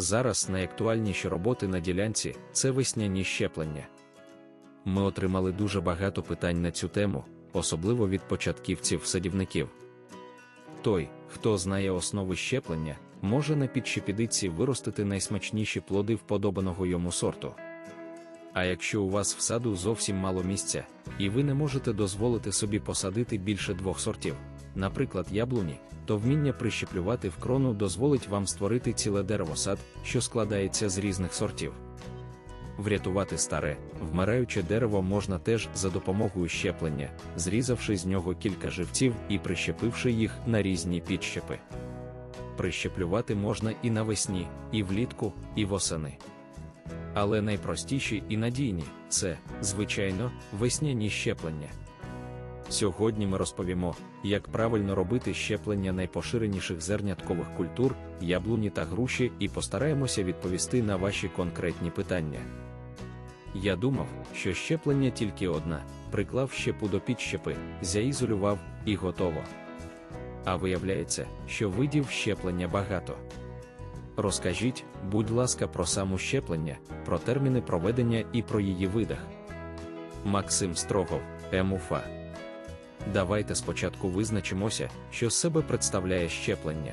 Зараз найактуальніші роботи на ділянці це весняні щеплення. Ми отримали дуже багато питань на цю тему, особливо від початківців-садівників. Той, хто знає основи щеплення, може на підщепідиці виростити найсмачніші плоди вподобаного йому сорту. А якщо у вас в саду зовсім мало місця, і ви не можете дозволити собі посадити більше двох сортів, наприклад, яблуні, то вміння прищеплювати в крону дозволить вам створити ціле деревосад, що складається з різних сортів. Врятувати старе, вмираюче дерево можна теж за допомогою щеплення, зрізавши з нього кілька живців і прищепивши їх на різні підщепи. Прищеплювати можна і навесні, і влітку, і восени. Але найпростіші і надійні це, звичайно, весняні щеплення. Сьогодні ми розповімо, як правильно робити щеплення найпоширеніших зерняткових культур, яблуні та груші, і постараємося відповісти на ваші конкретні питання. Я думав, що щеплення тільки одна, приклав щепу до підщепи, заізолював і готово. А виявляється, що видів щеплення багато. Розкажіть, будь ласка, про саму щеплення, про терміни проведення і про її видах. Максим Строгов, МУФА. Давайте спочатку визначимося, що з себе представляє щеплення.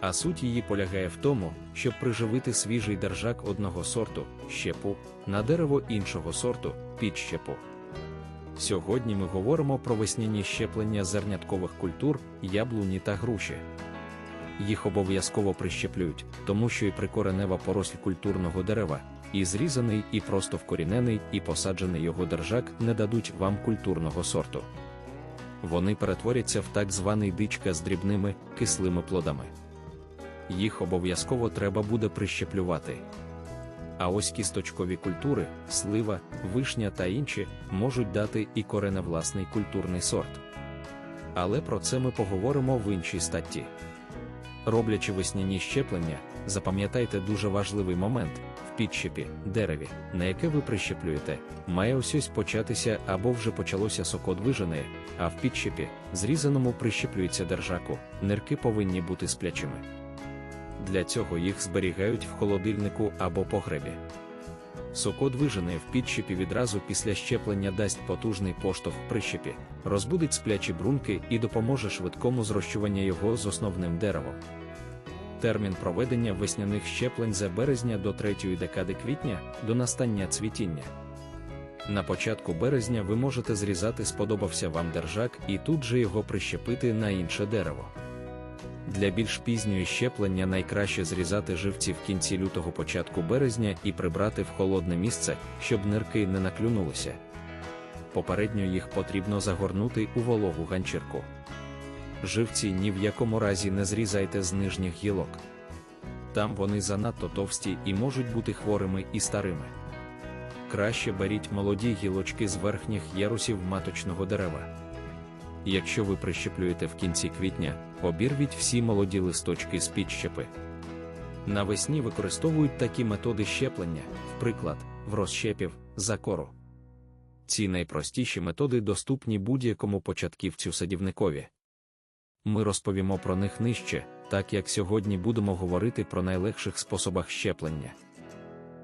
А суть її полягає в тому, щоб приживити свіжий держак одного сорту, щепу, на дерево іншого сорту, підщепу. Сьогодні ми говоримо про весняні щеплення зерняткових культур, яблуні та груші. Їх обов'язково прищеплюють, тому що і прикоренева поросль культурного дерева, і зрізаний, і просто вкорінений, і посаджений його держак не дадуть вам культурного сорту. Вони перетворяться в так званий дичка з дрібними, кислими плодами. Їх обов'язково треба буде прищеплювати. А ось кісточкові культури, слива, вишня та інші можуть дати і кореневласний культурний сорт. Але про це ми поговоримо в іншій статті. Роблячи весняні щеплення, запам'ятайте дуже важливий момент в підщепі, дереві, на яке ви прищеплюєте, має ось початися або вже почалося сокодвижене, а в підщепі, зрізаному прищеплюється держаку, нирки повинні бути сплячими. Для цього їх зберігають в холодильнику або погребі. Сокот вижений в підщепі відразу після щеплення дасть потужний поштовх прищепі, розбудить сплячі брунки і допоможе швидкому зрощування його з основним деревом. Термін проведення весняних щеплень за березня до третьої декади квітня до настання цвітіння. На початку березня ви можете зрізати сподобався вам держак і тут же його прищепити на інше дерево. Для більш пізньої щеплення найкраще зрізати живці в кінці лютого початку березня і прибрати в холодне місце, щоб нирки не наклюнулися. Попередньо їх потрібно загорнути у вологу ганчірку. Живці ні в якому разі не зрізайте з нижніх гілок. Там вони занадто товсті і можуть бути хворими і старими. Краще беріть молоді гілочки з верхніх ярусів маточного дерева. Якщо ви прищеплюєте в кінці квітня, обірвіть всі молоді листочки з підщепи. Навесні використовують такі методи щеплення, вприклад, в розщепів, закору. Ці найпростіші методи доступні будь-якому початківцю садівникові. Ми розповімо про них нижче, так як сьогодні будемо говорити про найлегших способах щеплення.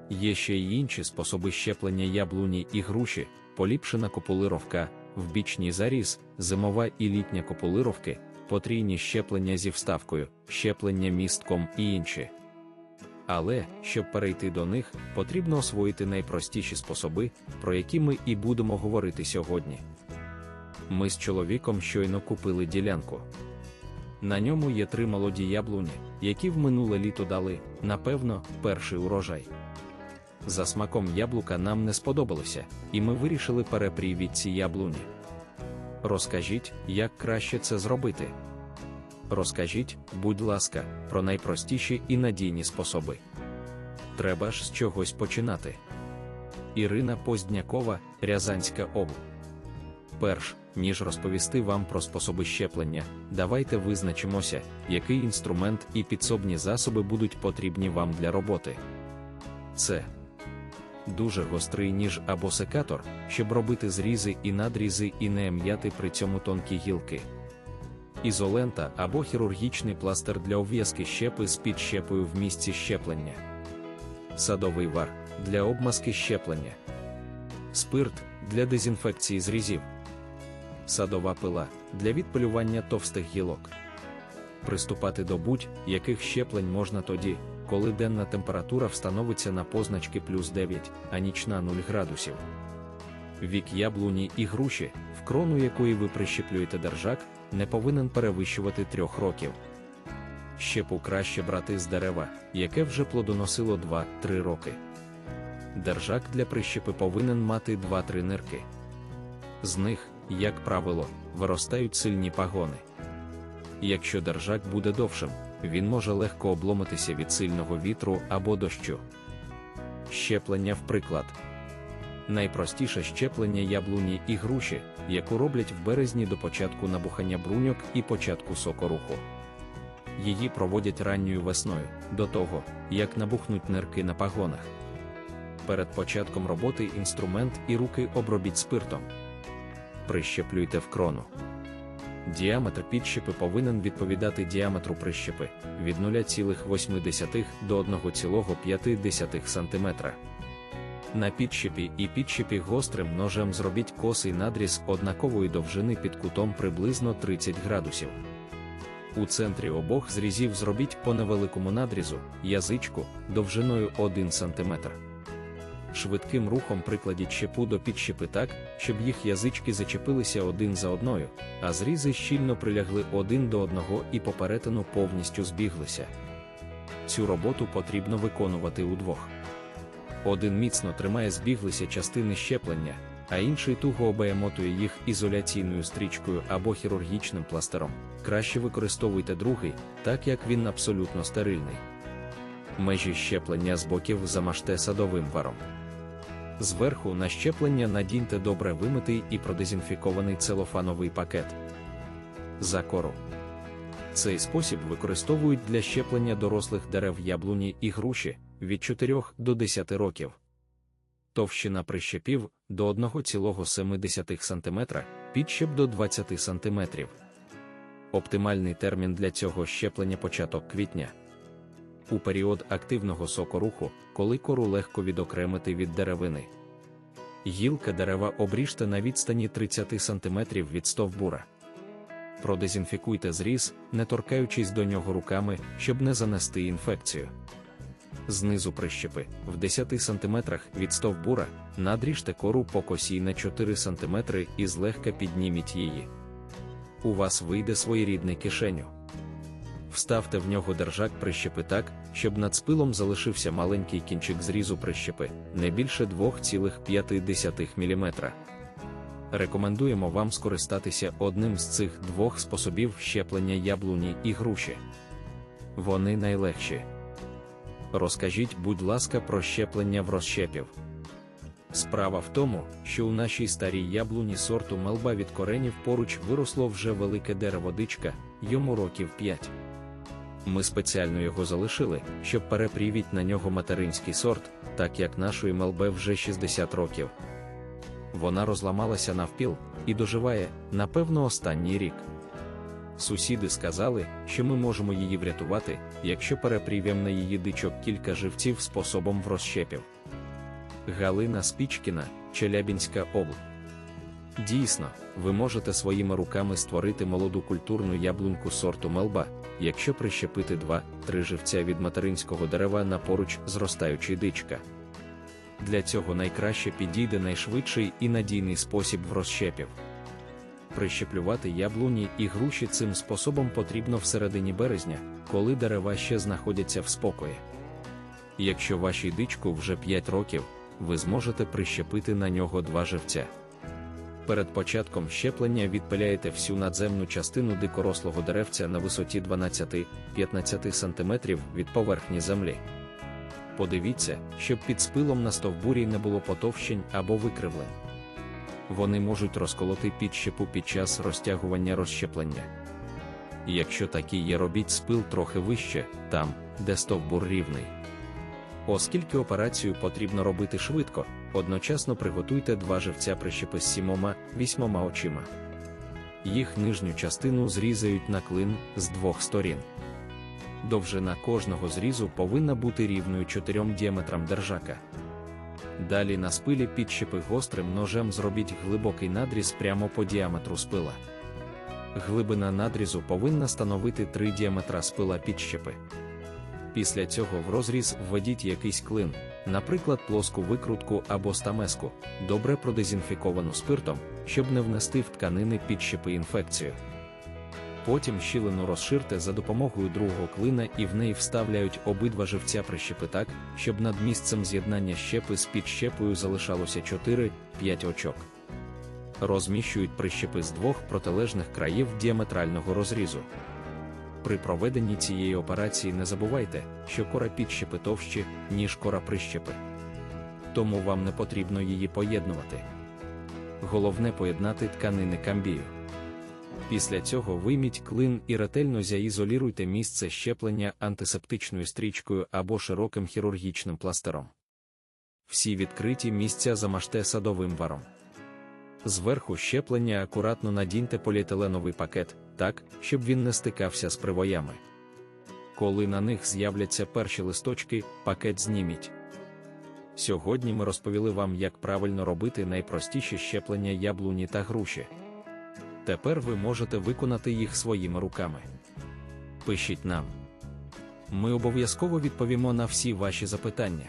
Є ще й інші способи щеплення яблуні і груші, поліпшена копулировка, вбічний заріз, зимова і літня копулировки, потрійні щеплення зі вставкою, щеплення містком і інші. Але, щоб перейти до них, потрібно освоїти найпростіші способи, про які ми і будемо говорити сьогодні. Ми з чоловіком щойно купили ділянку. На ньому є три молоді яблуні, які в минуле літо дали, напевно, перший урожай. За смаком яблука нам не сподобалося, і ми вирішили перепрівіть ці яблуні. Розкажіть, як краще це зробити. Розкажіть, будь ласка, про найпростіші і надійні способи. Треба ж з чогось починати. Ірина Позднякова, Рязанська обл. Перш, ніж розповісти вам про способи щеплення, давайте визначимося, який інструмент і підсобні засоби будуть потрібні вам для роботи. Це дуже гострий ніж або секатор, щоб робити зрізи і надрізи і не м'яти при цьому тонкі гілки. ізолента або хірургічний пластир для ув'язки щепи з підщепою в місці щеплення, садовий вар для обмазки щеплення, спирт для дезінфекції зрізів, садова пила для відпилювання товстих гілок. Приступати до будь-яких щеплень можна тоді, коли денна температура встановиться на позначки плюс 9, а нічна 0 градусів. Вік яблуні і груші, в крону якої ви прищеплюєте держак, не повинен перевищувати 3 років. Щепу краще брати з дерева, яке вже плодоносило 2-3 роки. Держак для прищепи повинен мати 2-3 нирки. З них, як правило, виростають сильні пагони. Якщо держак буде довшим, він може легко обломитися від сильного вітру або дощу. Щеплення в приклад. Найпростіше щеплення яблуні і груші, яку роблять в березні до початку набухання бруньок і початку сокоруху. Її проводять ранньою весною, до того, як набухнуть нирки на пагонах. Перед початком роботи інструмент і руки обробіть спиртом. Прищеплюйте в крону. Діаметр підщепи повинен відповідати діаметру прищепи від 0,8 до 1,5 см. На підщепі і підщепі гострим ножем зробіть косий надріз однакової довжини під кутом приблизно 30 градусів. У центрі обох зрізів зробіть по невеликому надрізу, язичку довжиною 1 см. Швидким рухом прикладіть щепу до підщепи так, щоб їх язички зачепилися один за одною, а зрізи щільно прилягли один до одного і по перетину повністю збіглися. Цю роботу потрібно виконувати удвох. Один міцно тримає збіглися частини щеплення, а інший туго обеємотує їх ізоляційною стрічкою або хірургічним пластером. Краще використовуйте другий, так як він абсолютно стерильний. Межі щеплення з боків замажте садовим варом. Зверху на щеплення надіньте добре вимитий і продезінфікований целофановий пакет. Закору. Цей спосіб використовують для щеплення дорослих дерев яблуні і груші від 4 до 10 років. Товщина прищепів до 1,7 см, підщеп до 20 см. Оптимальний термін для цього щеплення початок квітня. У період активного сокоруху, коли кору легко відокремити від деревини. Гілка дерева обріжте на відстані 30 см від стовбура. Продезінфікуйте зріз, не торкаючись до нього руками, щоб не занести інфекцію. Знизу прищепи, в 10 см від стовбура, надріжте кору по косі на 4 см і злегка підніміть її. У вас вийде своєрідний кишеню. Вставте в нього держак прищепи так, щоб над спилом залишився маленький кінчик зрізу прищепи, не більше 2,5 мм. Рекомендуємо вам скористатися одним з цих двох способів щеплення яблуні і груші. Вони найлегші. Розкажіть, будь ласка, про щеплення в розщепів. Справа в тому, що у нашій старій яблуні сорту мелба від коренів поруч виросло вже велике дерево дичка, йому років 5. Ми спеціально його залишили, щоб перепрівіть на нього материнський сорт, так як нашої мелбе вже 60 років. Вона розламалася навпіл і доживає, напевно, останній рік. Сусіди сказали, що ми можемо її врятувати, якщо перепрів'ям на її дичок кілька живців способом в розщепів. Галина Спічкіна, Челябінська обл. Дійсно, ви можете своїми руками створити молоду культурну яблуньку сорту мелба, якщо прищепити 2-3 живця від материнського дерева на поруч зростаючий дичка. Для цього найкраще підійде найшвидший і надійний спосіб в розщепів. Прищеплювати яблуні і груші цим способом потрібно всередині березня, коли дерева ще знаходяться в спокої. Якщо вашій дичку вже 5 років, ви зможете прищепити на нього два живця. Перед початком щеплення відпиляєте всю надземну частину дикорослого деревця на висоті 12-15 см від поверхні землі. Подивіться, щоб під спилом на стовбурі не було потовщень або викривлень. Вони можуть розколоти підщепу під час розтягування розщеплення. Якщо такі є, робіть спил трохи вище, там, де стовбур рівний. Оскільки операцію потрібно робити швидко, одночасно приготуйте два живця прищепи з сімома, вісьмома очима. їх нижню частину зрізають на клин з двох сторін. Довжина кожного зрізу повинна бути рівною чотирьом діаметрам держака. Далі на спилі підщепи гострим ножем зробіть глибокий надріз прямо по діаметру спила. Глибина надрізу повинна становити 3 діаметра спила підщепи. Після цього в розріз введіть якийсь клин, наприклад, плоску викрутку або стамеску, добре продезінфіковану спиртом, щоб не внести в тканини підщепи інфекцію. Потім щілину розширте за допомогою другого клина і в неї вставляють обидва живця прищепи так, щоб над місцем з'єднання щепи з підщепою залишалося 4-5 очок. Розміщують прищепи з двох протилежних країв діаметрального розрізу. При проведенні цієї операції не забувайте, що кора підщепи товщі, ніж кора прищепи. Тому вам не потрібно її поєднувати. Головне поєднати тканини камбію. Після цього вийміть клин і ретельно заізоліруйте місце щеплення антисептичною стрічкою або широким хірургічним пластером. Всі відкриті місця замажте садовим варом. Зверху щеплення акуратно надіньте поліетиленовий пакет, так, щоб він не стикався з привоями. Коли на них з'являться перші листочки, пакет зніміть. Сьогодні ми розповіли вам, як правильно робити найпростіші щеплення яблуні та груші. Тепер ви можете виконати їх своїми руками. Пишіть нам. Ми обов'язково відповімо на всі ваші запитання.